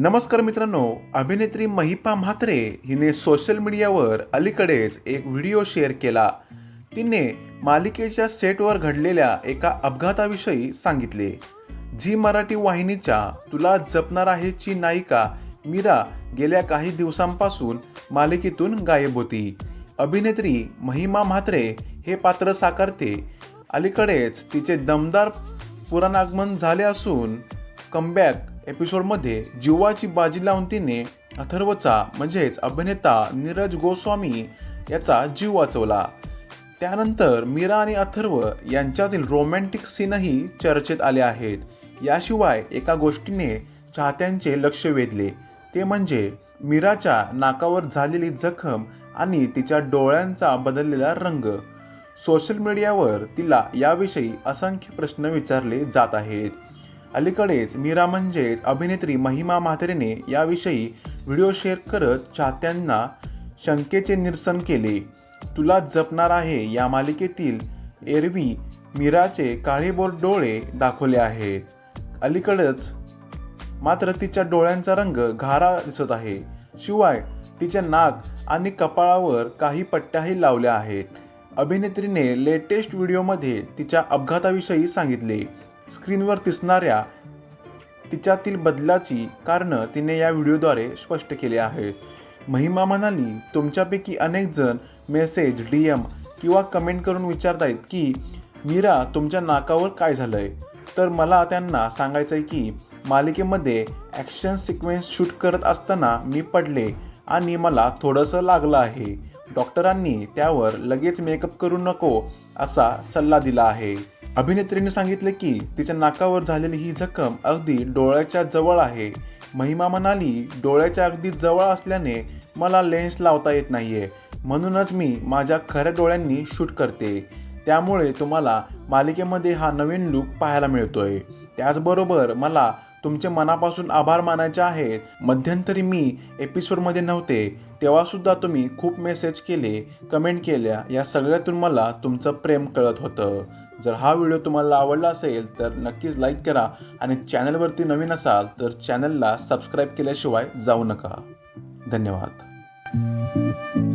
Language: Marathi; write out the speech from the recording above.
नमस्कार मित्रांनो अभिनेत्री महिपा म्हात्रे हिने सोशल मीडियावर अलीकडेच एक व्हिडिओ शेअर केला. तिने मालिकेच्या सेटवर घडलेल्या एका अपघाताविषयी सांगितले. झी मराठी वाहिनीच्या तुला जपणार आहेची नायिका मीरा गेल्या काही दिवसांपासून मालिकेतून गायब होती. अभिनेत्री महिमा म्हात्रे हे पात्र साकारते. अलीकडेच तिचे दमदार पुराणागमन झाले असून कमबॅक एपिसोडमध्ये जीवाची बाजी लावून तिने अथर्वचा म्हणजेच अभिनेता नीरज गोस्वामी याचा जीव वाचवला. त्यानंतर मीरा आणि अथर्व यांच्यातील रोमॅन्टिक सीनही चर्चेत आले आहेत. याशिवाय एका गोष्टीने चाहत्यांचे लक्ष वेधले. ते म्हणजे मीराच्या नाकावर झालेली जखम आणि तिच्या डोळ्यांचा बदललेला रंग. सोशल मीडियावर तिला याविषयी असंख्य प्रश्न विचारले जात आहेत. अलीकडेच मीरा म्हणजेच अभिनेत्री महिमा म्हात्रेने याविषयी व्हिडिओ शेअर करत चाहत्यांना शंकेचे निरसन केले. तुला जपणार आहे या मालिकेतील एरवी मीराचे काळीबोर डोळे दाखवले आहेत. अलीकडंच मात्र तिच्या डोळ्यांचा रंग घारा दिसत आहे. शिवाय तिच्या नाक आणि कपाळावर काही पट्ट्याही लावल्या आहेत. अभिनेत्रीने लेटेस्ट व्हिडिओमध्ये तिच्या अपघाताविषयी सांगितले. स्क्रीनवर दिसणाऱ्या तिच्यातील बदलाची कारणं तिने या व्हिडिओद्वारे स्पष्ट केले आहेत. महिमा म्हणाली तुमच्यापैकी अनेक जण मेसेज डी एम किंवा कमेंट करून विचारतायत की मीरा तुमच्या नाकावर काय झालं आहे तर मला त्यांना सांगायचं आहे की मालिकेमध्ये ॲक्शन सिक्वेन्स शूट करत असताना मी पडले आणि मला थोडंसं लागलं आहे. डॉक्टरांनी त्यावर लगेच मेकअप करू नको असा सल्ला दिला आहे. अभिनेत्रीने सांगितले की तिच्या नाकावर झालेली ही जखम अगदी डोळ्याच्या जवळ आहे. महिमा म्हणाली डोळ्याच्या अगदी जवळ असल्याने मला लेन्स लावता येत नाहीये. म्हणूनच मी माझ्या खऱ्या डोळ्यांनी शूट करते. त्यामुळे तुम्हाला मालिकेमध्ये हा नवीन लुक पाहायला मिळतोय. त्याचबरोबर मला तुमचे मनापासून आभार मानायचे आहेत मध्यंतरी मी एपिसोडमध्ये नव्हते तेव्हासुद्धा तुम्ही खूप मेसेज केले कमेंट केल्या या सगळ्यातून मला तुमचं प्रेम कळत होतं. जर हा व्हिडिओ तुम्हाला आवडला असेल तर नक्कीच लाईक करा आणि चॅनलवरती नवीन असाल तर चॅनलला सबस्क्राईब केल्याशिवाय जाऊ नका. धन्यवाद.